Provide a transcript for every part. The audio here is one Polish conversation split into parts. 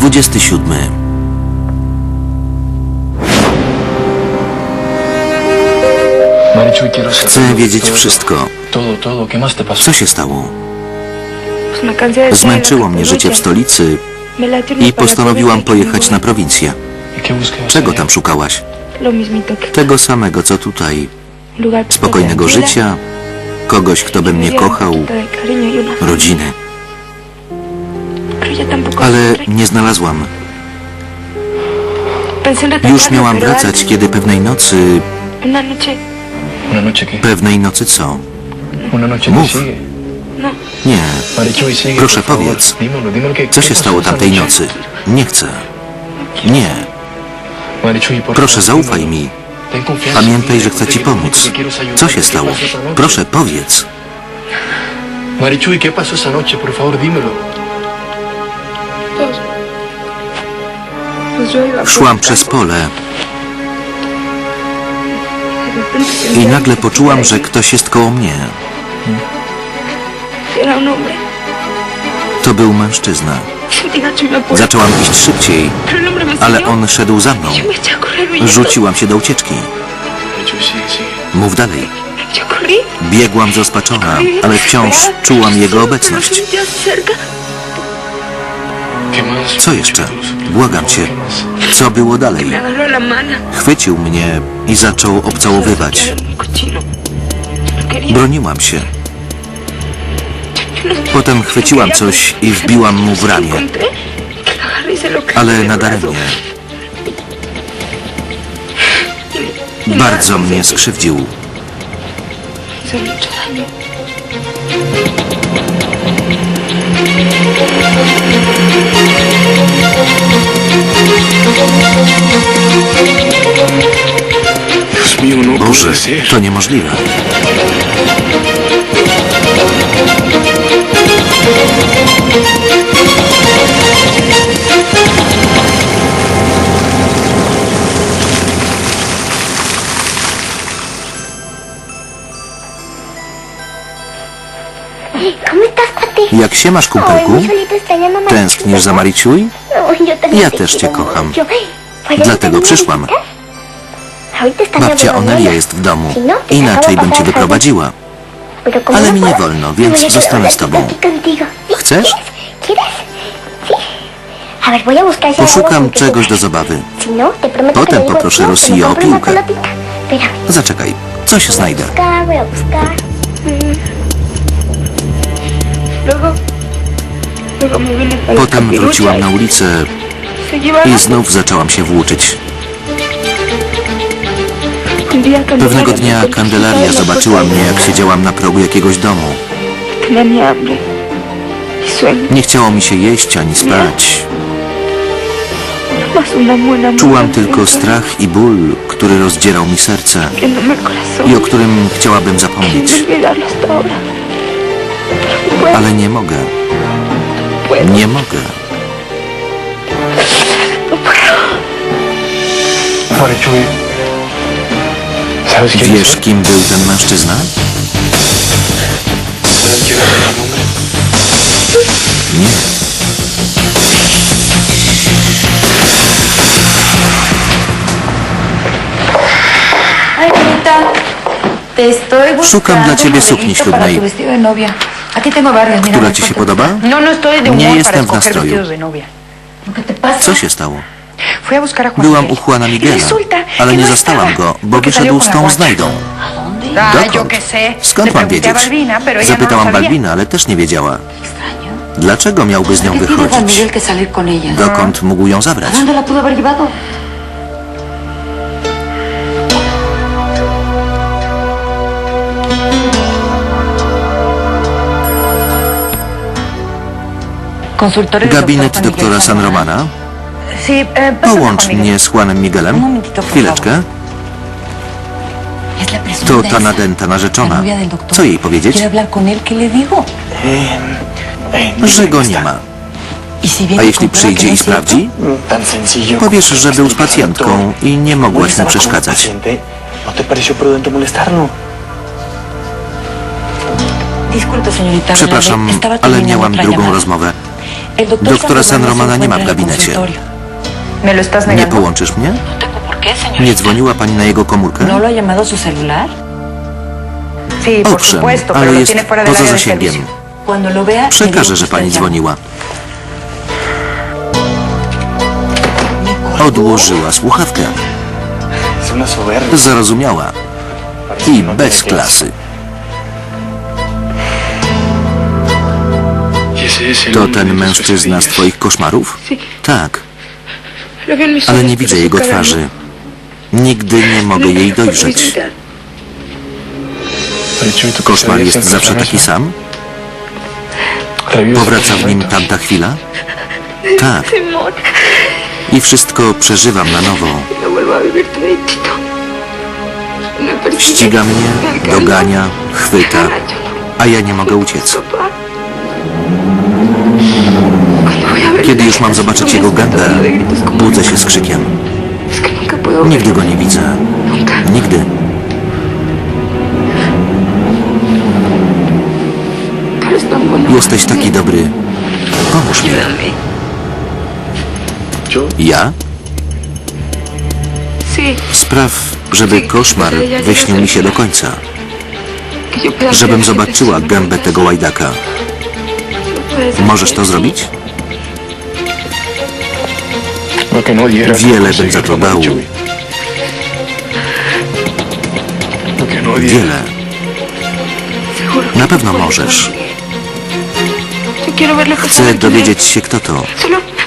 27. Marichu, quiero saber Chcę wiedzieć wszystko. Co się stało? Zmęczyło mnie życie w stolicy i postanowiłam pojechać na prowincję. ¿Y qué buscabas Czego tam szukałaś? Tego samego, co tutaj. Spokojnego życia, kogoś, kto by mnie kochał, rodziny. Ale nie znalazłam. Już miałam wracać, kiedy pewnej nocy... Pewnej nocy co? Mów. no, Nie. Y Proszę, powiedz. Dímelo, dímelo, ¿qué, Co się stało tamtej nocy? Nie chcę. Nie. Y Proszę, zaufaj mi. Pamiętaj, że chcę ci pomóc. Co się ¿Qué stało? Proszę, powiedz. Marichu, ¿y qué pasó esa noche? Por favor, dímelo. Szłam przez pole i nagle poczułam, że ktoś jest koło mnie. To był mężczyzna. Zaczęłam iść szybciej, ale on szedł za mną. Rzuciłam się do ucieczki. Mów dalej. Biegłam zrozpaczona, ale wciąż czułam jego obecność. Co jeszcze? Błagam cię. Co było dalej? Chwycił mnie i zaczął obcałowywać. Broniłam się. Potem chwyciłam coś i wbiłam mu w ramię, ale nadaremnie. Bardzo mnie skrzywdził. Boże, to niemożliwe. Jak się masz, kumpelku? Tęsknisz za Mariciuj? Ja te też cię kocham. Mucho. ¿Puedes Dlatego przyszłam. Babcia. Onelia jest w domu. Inaczej bym cię wyprowadziła. Ale mi nie wolno, więc zostanę z tobą. Chcesz? Poszukam czegoś do zabawy. No, Potem poproszę me o piłkę. Zaczekaj, coś znajdę. la Potem wróciłam na ulicę. I znów zaczęłam się włóczyć. Pewnego dnia Kandelaria zobaczyła mnie, jak siedziałam na progu jakiegoś domu. Nie chciało mi się jeść ani spać. Czułam tylko strach i ból, który rozdzierał mi serce i o którym chciałabym zapomnieć. Ale nie mogę, nie mogę. Wiesz, kim był ten mężczyzna? Nie. Szukam dla ciebie sukni ślubnej. Która ci się podoba? No, no Nie jestem w nastroju. Co się stało? Byłam u. Juana Y Miguela, ale nie no zastałam go, bo wyszedł z tą znajdą. Ah, Dokąd? Skąd mam wiedzieć? Zapytałam no sabía. Balbina, ale też nie wiedziała. Dlaczego miałby z nią ¿Qué tiene Juan wychodzić? Dokąd mógł ją ¿A zabrać? Gabinet doktora San Romana? Pásame, Połącz Miguel. mnie z Juanem Miguelem. Chwileczkę. To ta nadęta narzeczona. Co jej powiedzieć? No Że go nie ma. ¿Y A jeśli przyjdzie no i cierto? sprawdzi? Powiesz, że był z pacjentką i nie mogłaś mu przeszkadzać. ¿No. Przepraszam, ale miałam drugą rozmowę. Doktora San Romana nie ma w gabinecie. Nie negando? połączysz mnie? No tengo por qué, señorita. Nie dzwoniła pani na jego komórkę? ¿No lo ha llamado a su celular? Sí, por Owszem, supuesto, ale pero lo jest tiene fuera del poza zasięgiem. Przekażę, że pani dzwoniła. Odłożyła słuchawkę. Zarozumiała. I bez klasy. To ten mężczyzna z twoich koszmarów? Tak, ale nie widzę jego twarzy. Nigdy nie mogę jej dojrzeć. Marichuy, ¿tu Koszmar jest zawsze taki sam? ¿Revives Powraca w nim tamta chwila? Tak. I wszystko przeżywam na nowo. Ściga mnie, dogania, chwyta, a ja nie mogę uciec. Kiedy już mam zobaczyć jego gębę, budzę się z krzykiem. Nigdy go nie widzę. Nigdy. Jesteś taki dobry. Pomóż mi. Ja? Spraw, żeby koszmar wyśnił mi się do końca. Żebym zobaczyła gębę tego łajdaka. Możesz to zrobić? Wiele bym za to dał. Wiele. Na pewno możesz. Chcę dowiedzieć się, kto to.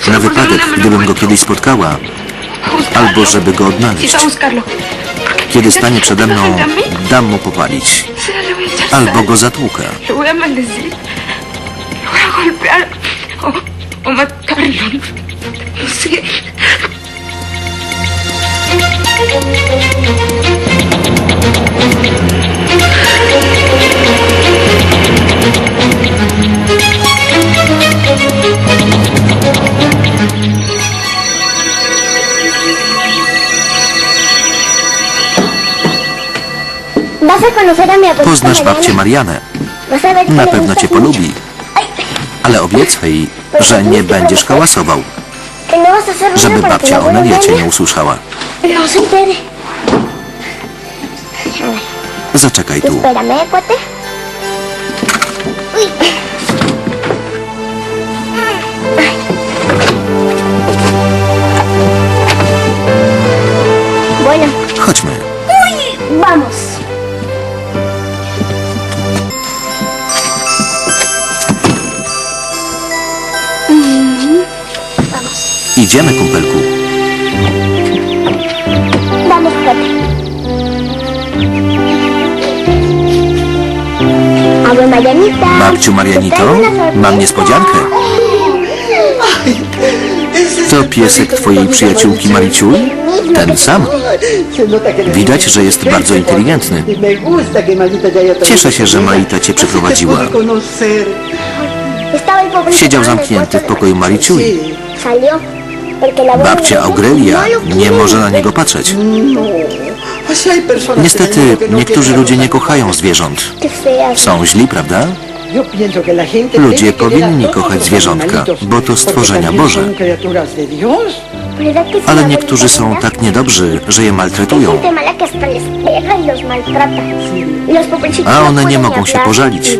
Na wypadek, gdybym go kiedyś spotkała, albo żeby go odnaleźć. Kiedy stanie przede mną, dam mu popalić. Albo go zatłukę. A maldecir. Poznasz babcię Marianę. Na pewno cię polubi. Ale obiecaj, że nie będziesz hałasował, żeby para que babcia Onelia cię nie usłyszała. no. Zaczekaj tu. Espérame, ¿eh, cuate. Uy. Idziemy, kumpelku. Cuate. Abue Marianita. Babciu Marianito, mam niespodziankę. To piesek twojej przyjaciółki Mariciuj? Ten sam. Widać, że jest bardzo inteligentny. Cieszę się, że Maita cię przyprowadziła. Siedział zamknięty w pokoju Mariciuj. Babcia Aurelia no nie może na niego patrzeć. Niestety, niektórzy ludzie nie kochają zwierząt. Są źli, prawda? Ludzie powinni kochać zwierzątka, bo to stworzenia Boże. ¿Verdad que sí, Ale niektórzy są tak niedobrzy, że je maltretują. A one nie mogą się pożalić.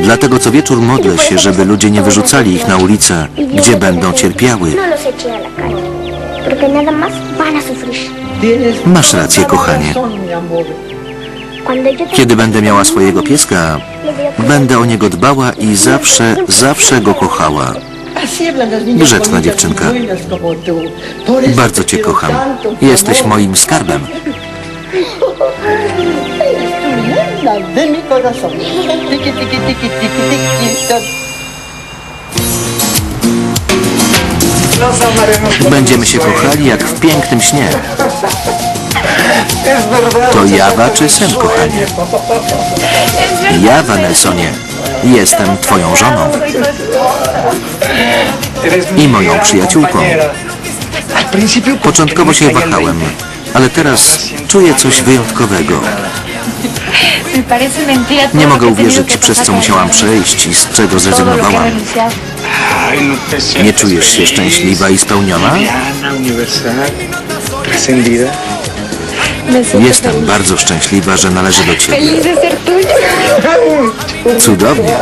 Dlatego co wieczór modlę się, żeby ludzie nie wyrzucali ich na ulicę, gdzie będą cierpiały. Masz rację, kochanie. Kiedy będę miała swojego pieska, będę o niego dbała i zawsze, zawsze go kochała. Grzeczna dziewczynka. Bardzo cię kocham. Jesteś moim skarbem. Będziemy się kochali jak w pięknym śnie. To Jawa czy sen, kochanie? Jawa, Nelsonie. Jestem twoją żoną i moją przyjaciółką. Początkowo się wahałem, ale teraz czuję coś wyjątkowego. Nie mogę uwierzyć, przez co musiałam przejść i z czego zrezygnowałam. Nie czujesz się szczęśliwa i spełniona? Jestem bardzo szczęśliwa, że należę do ciebie. Cudownie.